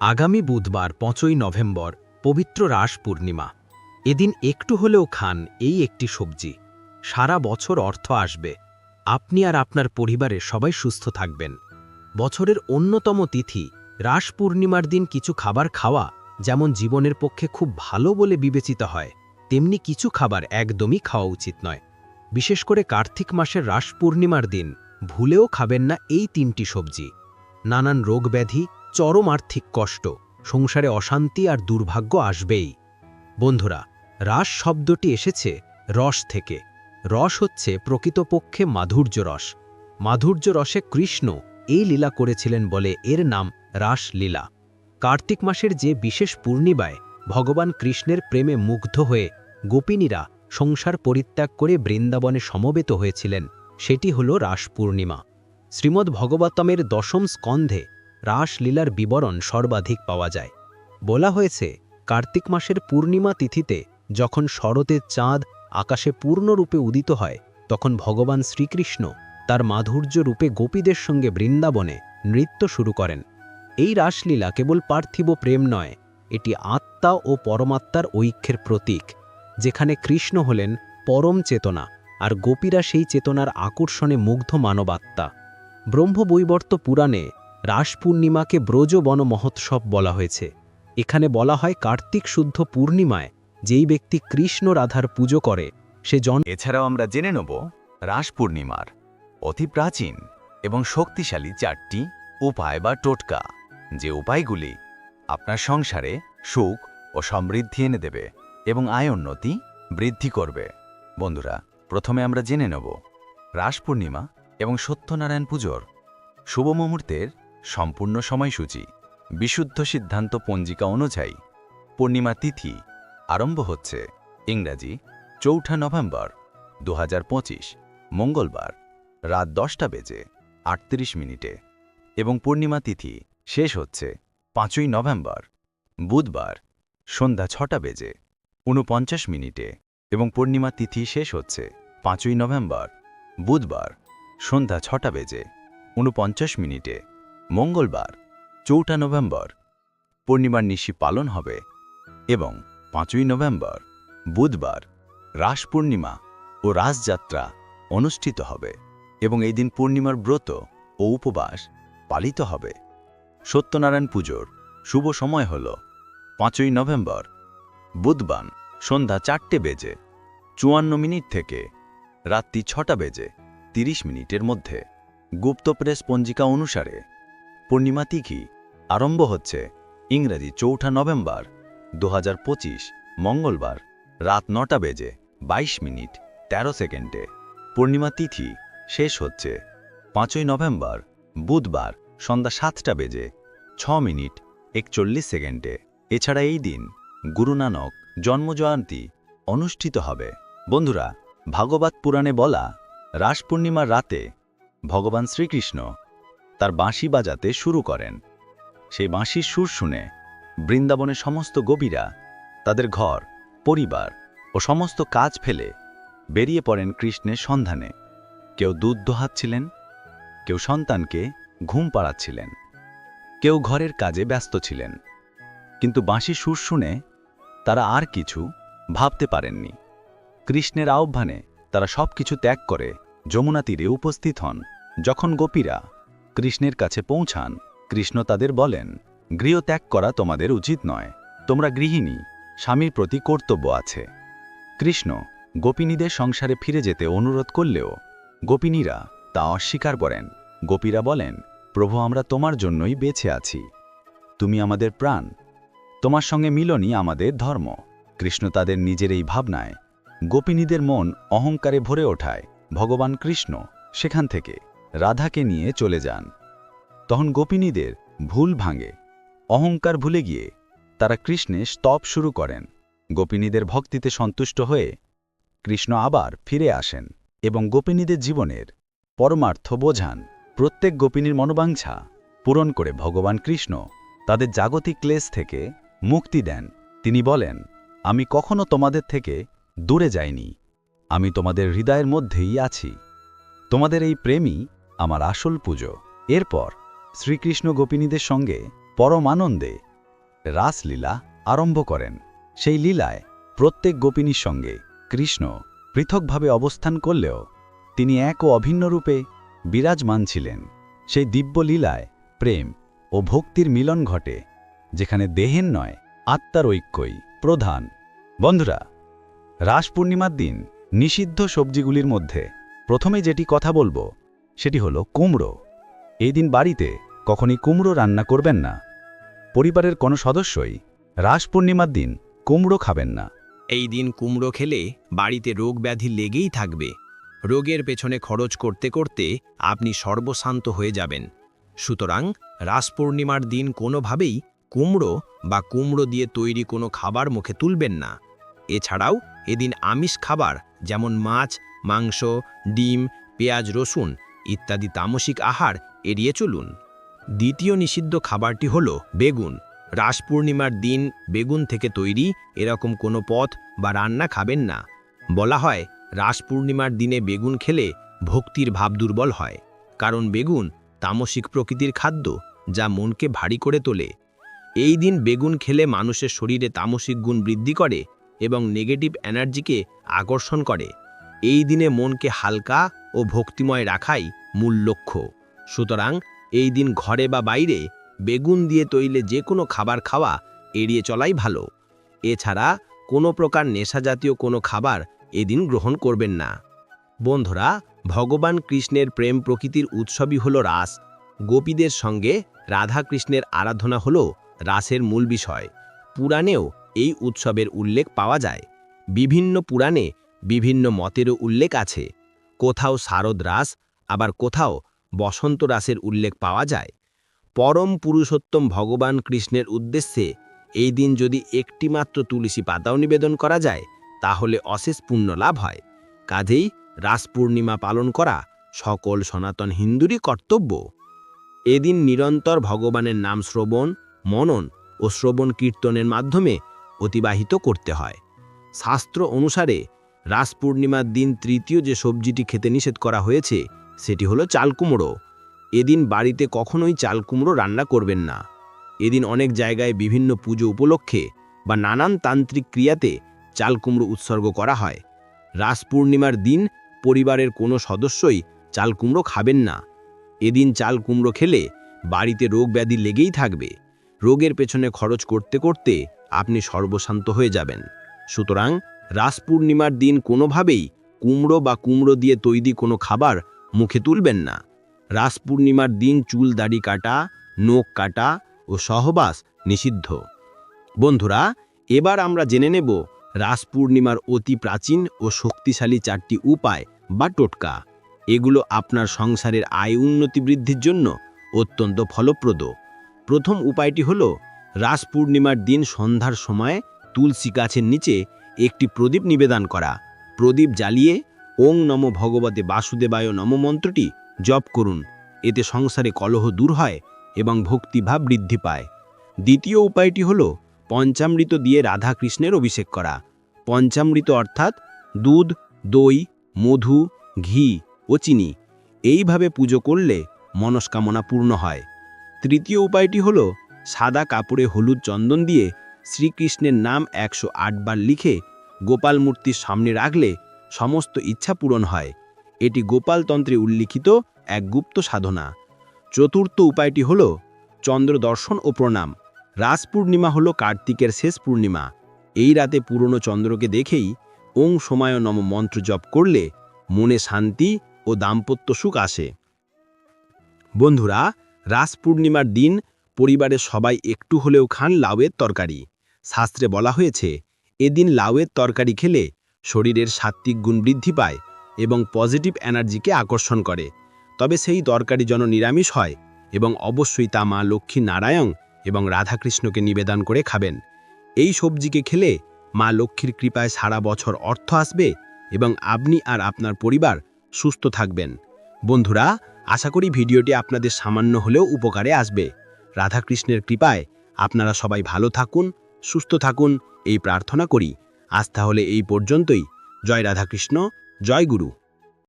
আগামী বুধবার, পাঁচই নভেম্বর, পবিত্র রাস পূর্ণিমা। এদিন একটু হলেও খান এই একটি সবজি। সারা বছর অর্থ আসবে। আপনি আর আপনার পরিবারে সবাই সুস্থ থাকবেন। বছরের অন্যতম তিথি, রাস পূর্ণিমার দিন কিছু খাবার খাওয়া যেমন জীবনের পক্ষে খুব ভালো বলে বিবেচিত হয়, তেমনি কিছু খাবার একদমই খাওয়া উচিত নয়। বিশেষ করে কার্তিক মাসের রাস পূর্ণিমার দিন, ভুলেও খাবেন না এই তিনটি সবজি। নানান রোগব্যাধি চরম আর্থিক কষ্ট, সংসারে অশান্তি আর দুর্ভাগ্য আসবেই। বন্ধুরা রাস শব্দটি এসেছে রস থেকে। রস হচ্ছে প্রকৃতপক্ষে মাধুর্য রস। মাধুর্য রসে কৃষ্ণ এই লীলা করেছিলেন বলে এর নাম রাস লীলা। কার্তিক মাসের যে বিশেষ পূর্ণিমায় ভগবান কৃষ্ণের প্রেমে মুগ্ধ হয়ে গোপিনীরা সংসার পরিত্যাগ করে বৃন্দাবনে সমবেত হয়েছিলেন, সেটি হল রাস পূর্ণিমা। শ্রীমদ্ ভগবতমের দশম স্কন্ধে রাসলীলার বিবরণ সর্বাধিক পাওয়া যায়। বলা হয়েছে, কার্তিক মাসের পূর্ণিমা তিথিতে যখন শরতের চাঁদ আকাশে পূর্ণরূপে উদিত হয়, তখন ভগবান শ্রীকৃষ্ণ তার মাধুর্য রূপে গোপীদের সঙ্গে বৃন্দাবনে নৃত্য শুরু করেন। এই রাসলীলা কেবল পার্থিব প্রেম নয়, এটি আত্মা ও পরমাত্মার ঐক্যের প্রতীক, যেখানে কৃষ্ণ হলেন পরম চেতনা আর গোপীরা সেই চেতনার আকর্ষণে মুগ্ধ মানবাত্মা। ব্রহ্মবৈবর্ত পুরাণে রাস পূর্ণিমাকে ব্রজ বন মহোৎসব বলা হয়েছে। এখানে বলা হয় কার্তিক শুদ্ধ পূর্ণিমায়, যেই ব্যক্তি কৃষ্ণ রাধার পুজো করে, সে জন এছাড়াও আমরা জেনে নেব রাস পূর্ণিমার অতি প্রাচীন এবং শক্তিশালী চারটি উপায় বা টোটকা, যে উপায়গুলি আপনার সংসারে সুখ ও সমৃদ্ধি এনে দেবে এবং আয় উন্নতি বৃদ্ধি করবে। বন্ধুরা, প্রথমে আমরা জেনে নেব রাস পূর্ণিমা এবং সত্যনারায়ণ পুজোর শুভ মুহূর্তের সম্পূর্ণ সময়সূচি। বিশুদ্ধ সিদ্ধান্ত পঞ্জিকা অনুযায়ী পূর্ণিমা তিথি আরম্ভ হচ্ছে ইংরাজি চৌঠা নভেম্বর দু হাজার পঁচিশ, মঙ্গলবার রাত দশটা বেজে আটত্রিশ মিনিটে এবং পূর্ণিমা তিথি শেষ হচ্ছে পাঁচই নভেম্বর, বুধবার সন্ধ্যা ছটা বেজে ঊনপঞ্চাশ মিনিটে এবং পূর্ণিমা তিথি শেষ হচ্ছে পাঁচই নভেম্বর, বুধবার সন্ধ্যা ছটা বেজে ঊনপঞ্চাশ মিনিটে মঙ্গলবার, চৌঠা নভেম্বর, পূর্ণিমার নিশি পালন হবে এবং পাঁচই নভেম্বর, বুধবার রাস পূর্ণিমা ও রাসযাত্রা অনুষ্ঠিত হবে এবং এই দিন পূর্ণিমার ব্রত ও উপবাস পালিত হবে। সত্যনারায়ণ পুজোর শুভ সময় হল পাঁচই নভেম্বর বুধবান সন্ধ্যা চারটে বেজে চুয়ান্ন মিনিট থেকে রাত্রি ছটা বেজে তিরিশ মিনিটের মধ্যে। গুপ্ত প্রেস পঞ্জিকা অনুসারে পূর্ণিমা তিথি আরম্ভ হচ্ছে ইংরেজি চৌঠা নভেম্বর দু হাজার পঁচিশ, মঙ্গলবার, রাত নটা বেজে ২২ মিনিট ১৩ সেকেন্ডে। পূর্ণিমা তিথি শেষ হচ্ছে পাঁচই নভেম্বর, বুধবার, সন্ধ্যা সাতটা বেজে ছ মিনিট, একচল্লিশ সেকেন্ডে। এছাড়া এই দিন গুরু নানক জন্মজয়ন্তী অনুষ্ঠিত হবে। বন্ধুরা, ভাগবত পুরাণে বলা রাস পূর্ণিমার রাতে ভগবান শ্রীকৃষ্ণ তার বাঁশি বাজাতে শুরু করেন। সেই বাঁশির সুর শুনে বৃন্দাবনের সমস্ত গোপীরা তাদের ঘর, পরিবার ও সমস্ত কাজ ফেলে বেরিয়ে পড়েন কৃষ্ণের সন্ধানে। কেউ দুধ দোহাচ্ছিলেন, কেউ সন্তানকে ঘুম পাড়াচ্ছিলেন, কেউ ঘরের কাজে ব্যস্ত ছিলেন। কিন্তু বাঁশি সুর শুনে তারা আর কিছু ভাবতে পারেননি। কৃষ্ণের আহ্বানে তারা সব কিছু ত্যাগ করে যমুনা তীরে উপস্থিত হন। যখন গোপীরা কৃষ্ণের কাছে পৌঁছান। কৃষ্ণ তাদের বলেন গৃহ ত্যাগ করা তোমাদের উচিত নয়। তোমরা গৃহিণী, স্বামীর প্রতি কর্তব্য আছে। কৃষ্ণ, গোপিনীদের সংসারে ফিরে যেতে অনুরোধ করলেও, গোপিনীরা তা অস্বীকার করেন। গোপীরা বলেন, প্রভু, আমরা তোমার জন্যই বেঁচে আছি। তুমি আমাদের প্রাণ। তোমার সঙ্গে মিলনই আমাদের ধর্ম। কৃষ্ণ তাদের নিজের এই ভাবনায় গোপিনীদের মন অহংকারে ভরে ওঠায়। ভগবান কৃষ্ণ সেখান থেকে রাধাকে নিয়ে চলে যান। তখন গোপিনীদের ভুল ভাঙে, অহংকার ভুলে গিয়ে তারা কৃষ্ণে স্তব শুরু করেন। গোপিনীদের ভক্তিতে সন্তুষ্ট হয়ে কৃষ্ণ আবার ফিরে আসেন এবং গোপিনীদের জীবনের পরমার্থ বোঝান। প্রত্যেক গোপিনীর মনোবাঞ্ছা পূরণ করে ভগবান কৃষ্ণ তাদের জাগতিক ক্লেশ থেকে মুক্তি দেন। তিনি বলেন, আমি কখনো তোমাদের থেকে দূরে যাইনি। আমি তোমাদের হৃদয়ের মধ্যেই আছি। তোমাদের এই প্রেমই আমার আসল পুজো। এরপর শ্রীকৃষ্ণ গোপিনীদের সঙ্গে পরম আনন্দে রাসলীলা আরম্ভ করেন। সেই লীলায় প্রত্যেক গোপিনীর সঙ্গে কৃষ্ণ পৃথকভাবে অবস্থান করলেও তিনি এক ও অভিন্ন রূপে বিরাজমান ছিলেন। সেই দিব্য লীলায় প্রেম ও ভক্তির মিলন ঘটে, যেখানে দেহের নয়, আত্মার ঐক্যই প্রধান। বন্ধুরা রাস পূর্ণিমার দিন নিষিদ্ধ সবজিগুলির মধ্যে প্রথমে যেটি কথা বলব, সেটি হলো কুমড়ো। এই দিন বাড়িতে কখনই কুমড়ো রান্না করবেন না। পরিবারের কোনো সদস্যই রাস পূর্ণিমার দিন কুমড়ো খাবেন না। এই দিন কুমড়ো খেলে বাড়িতে রোগ ব্যাধি লেগেই থাকবে। রোগের পেছনে খরচ করতে করতে আপনি সর্বশান্ত হয়ে যাবেন। সুতরাং রাস পূর্ণিমার দিন কোনোভাবেই কুমড়ো বা কুমড়ো দিয়ে তৈরি কোনো খাবার মুখে তুলবেন না। এছাড়াও এদিন আমিষ খাবার যেমন মাছ, মাংস, ডিম, পেঁয়াজ, রসুন ইত্যাদি তামসিক আহার এড়িয়ে চলুন। দ্বিতীয় নিষিদ্ধ খাবারটি হল বেগুন। রাস পূর্ণিমার দিন বেগুন থেকে তৈরি এরকম কোনো পথ বা রান্না খাবেন না। বলা হয়, রাস পূর্ণিমার দিনে বেগুন খেলে ভক্তির ভাব দুর্বল হয়, কারণ বেগুন তামসিক প্রকৃতির খাদ্য যা মনকে ভারী করে তোলে। এই দিন বেগুন খেলে মানুষের শরীরে তামসিক গুণ বৃদ্ধি করে এবং নেগেটিভ এনার্জিকে আকর্ষণ করে। এই দিনে মনকে হালকা ও ভক্তিময় রাখাই মূল লক্ষ্য। সুতরাং এই দিন ঘরে বা বাইরে বেগুন দিয়ে তৈলে যে কোনো খাবার খাওয়া এড়িয়ে চলাই ভালো। এছাড়া কোনো প্রকার নেশাজাতীয় কোনো খাবার এদিন গ্রহণ করবেন না। বন্ধুরা, ভগবান কৃষ্ণের প্রেম প্রকৃতির উৎসবই হল রাস। গোপীদের সঙ্গে রাধা কৃষ্ণের আরাধনা হল রাসের মূল বিষয়। পুরাণেও এই উৎসবের উল্লেখ পাওয়া যায়। বিভিন্ন পুরাণে বিভিন্ন মতেরও উল্লেখ আছে। কোথাও শারদ রাস, আবার কোথাও বসন্ত রাসের উল্লেখ পাওয়া যায়। পরম পুরুষোত্তম ভগবান কৃষ্ণের উদ্দেশ্যে এই দিন যদি একটিমাত্র তুলসী পাতাও নিবেদন করা যায়, তাহলে অশেষ পুণ্য লাভ হয়। কাজেই রাস পূর্ণিমা পালন করা সকল সনাতন হিন্দুরই কর্তব্য। এদিন নিরন্তর ভগবানের নাম শ্রবণ, মনন ও শ্রবণ কীর্তনের মাধ্যমে অতিবাহিত করতে হয়। শাস্ত্র অনুসারে রাস পূর্ণিমার দিন তৃতীয় যে সবজিটি খেতে নিষেধ করা হয়েছে সেটি হলো চালকুমড়ো এদিন বাড়িতে কখনোই চাল কুমড়ো রান্না করবেন না। এদিন অনেক জায়গায় বিভিন্ন পুজো উপলক্ষে বা নানান তান্ত্রিক ক্রিয়াতে চাল কুমড়ো উৎসর্গ করা হয়। রাস পূর্ণিমার দিন পরিবারের কোনো সদস্যই চাল কুমড়ো খাবেন না। এদিন চাল কুমড়ো খেলে বাড়িতে রোগ ব্যাধি লেগেই থাকবে। রোগের পেছনে খরচ করতে করতে আপনি সর্বশান্ত হয়ে যাবেন। সুতরাং রাস পূর্ণিমার দিন কোনোভাবেই কুমড়ো বা কুমড়ো দিয়ে তৈরি কোনো খাবার মুখে তুলবেন না। রাস পূর্ণিমার দিন চুল, দাড়ি কাটা, নোখ কাটা ও সহবাস নিষিদ্ধ। বন্ধুরা, এবার আমরা জেনে নেব রাস পূর্ণিমার অতি প্রাচীন ও শক্তিশালী চারটি উপায় বা টোটকা। এগুলো আপনার সংসারের আয় উন্নতি বৃদ্ধির জন্য অত্যন্ত ফলপ্রদ। প্রথম উপায়টি হল, রাস পূর্ণিমার দিন সন্ধ্যার সময় তুলসী গাছের নিচে একটি প্রদীপ নিবেদন করা। প্রদীপ জ্বালিয়ে ওং নম ভগবতে বাসুদেবায় নম মন্ত্রটি জপ করুন। এতে সংসারে কলহ দূর হয় এবং ভক্তিভাব বৃদ্ধি পায়। দ্বিতীয় উপায়টি হল পঞ্চামৃত দিয়ে রাধা কৃষ্ণের অভিষেক করা। পঞ্চামৃত অর্থাৎ দুধ, দই, মধু, ঘি ও চিনি। এইভাবে পুজো করলে মনস্কামনা পূর্ণ হয়। তৃতীয় উপায়টি হল সাদা কাপড়ে হলুদ চন্দন দিয়ে শ্রীকৃষ্ণের নাম একশো আট বার লিখে গোপাল মূর্তির সামনে রাখলে সমস্ত ইচ্ছা পূরণ হয়। এটি গোপালতন্ত্রে উল্লিখিত এক গুপ্ত সাধনা। চতুর্থ উপায়টি হল চন্দ্র দর্শন ও প্রণাম। রাস পূর্ণিমা হল কার্তিকের শেষ পূর্ণিমা। এই রাতে পুরনো চন্দ্রকে দেখেই ওং সময় নম মন্ত্র জপ করলে মনে শান্তি ও দাম্পত্য সুখ আসে। বন্ধুরা, রাস পূর্ণিমার দিন পরিবারের সবাই একটু হলেও খান লাউয়ের তরকারি। শাস্ত্রে বলা হয়েছে, এদিন লাউয়ের তরকারি খেলে শরীরের সাত্ত্বিক গুণ বৃদ্ধি পায় এবং পজিটিভ এনার্জিকে আকর্ষণ করে। তবে সেই তরকারি যেন নিরামিষ হয় এবং অবশ্যই তা মা লক্ষ্মী নারায়ণ এবং রাধাকৃষ্ণকে নিবেদন করে খাবেন। এই সবজিকে খেলে মা লক্ষ্মীর কৃপায় সারা বছর অর্থ আসবে এবং আপনি আর আপনার পরিবার সুস্থ থাকবেন। বন্ধুরা, আশা করি ভিডিওটি আপনাদের সামান্য হলেও উপকারে আসবে। রাধাকৃষ্ণের কৃপায় আপনারা সবাই ভালো থাকুন, সুস্থ থাকুন, এই প্রার্থনা করি। আজ তাহলে এই পর্যন্তই। জয় রাধাকৃষ্ণ জয় গুরু।